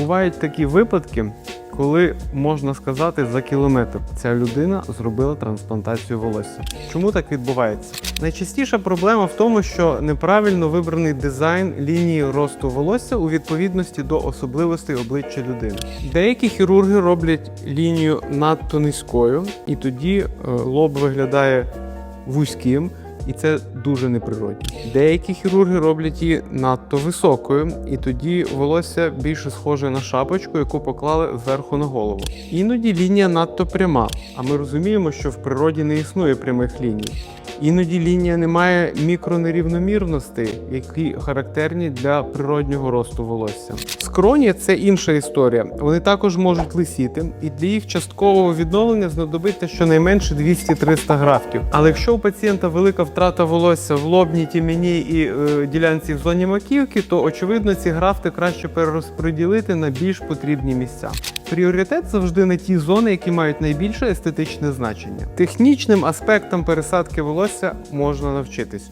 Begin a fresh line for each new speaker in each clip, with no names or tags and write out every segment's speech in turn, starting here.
Бувають такі випадки, коли можна сказати за кілометр ця людина зробила трансплантацію волосся. Чому так відбувається? Найчастіша проблема в тому, що неправильно вибраний дизайн лінії росту волосся у відповідності до особливостей обличчя людини. Деякі хірурги роблять лінію надто низькою, і тоді е, лоб виглядає вузьким. І це дуже неприродно. Деякі хірурги роблять її надто високою, і тоді волосся більше схоже на шапочку, яку поклали зверху на голову. Іноді лінія надто пряма, а ми розуміємо, що в природі не існує прямих ліній. Іноді лінія не має мікронерівномірностей, які характерні для природнього росту волосся. Скроні це інша історія. Вони також можуть лисіти, і для їх часткового відновлення знадобиться щонайменше 200-300 графтів. Але якщо у пацієнта велика втрата волосся в лобній тімені і е, ділянці в зоні маківки, то очевидно ці графти краще перерозподілити на більш потрібні місця. Пріоритет завжди на ті зони, які мають найбільше естетичне значення. Технічним аспектам пересадки волосся можна навчитись.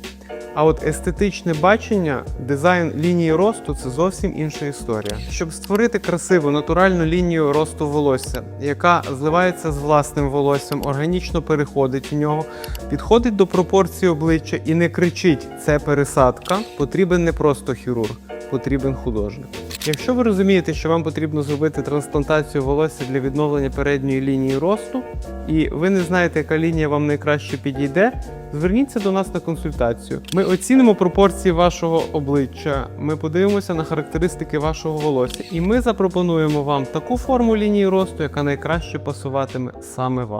А от естетичне бачення, дизайн лінії росту це зовсім інша історія. Щоб створити красиву натуральну лінію росту волосся, яка зливається з власним волоссям, органічно переходить в нього, підходить до пропорції обличчя і не кричить це пересадка, потрібен не просто хірург, потрібен художник. Якщо ви розумієте, що вам потрібно зробити трансплантацію волосся для відновлення передньої лінії росту, і ви не знаєте, яка лінія вам найкраще підійде, зверніться до нас на консультацію. Ми оцінимо пропорції вашого обличчя, ми подивимося на характеристики вашого волосся, і ми запропонуємо вам таку форму лінії росту, яка найкраще пасуватиме саме вам.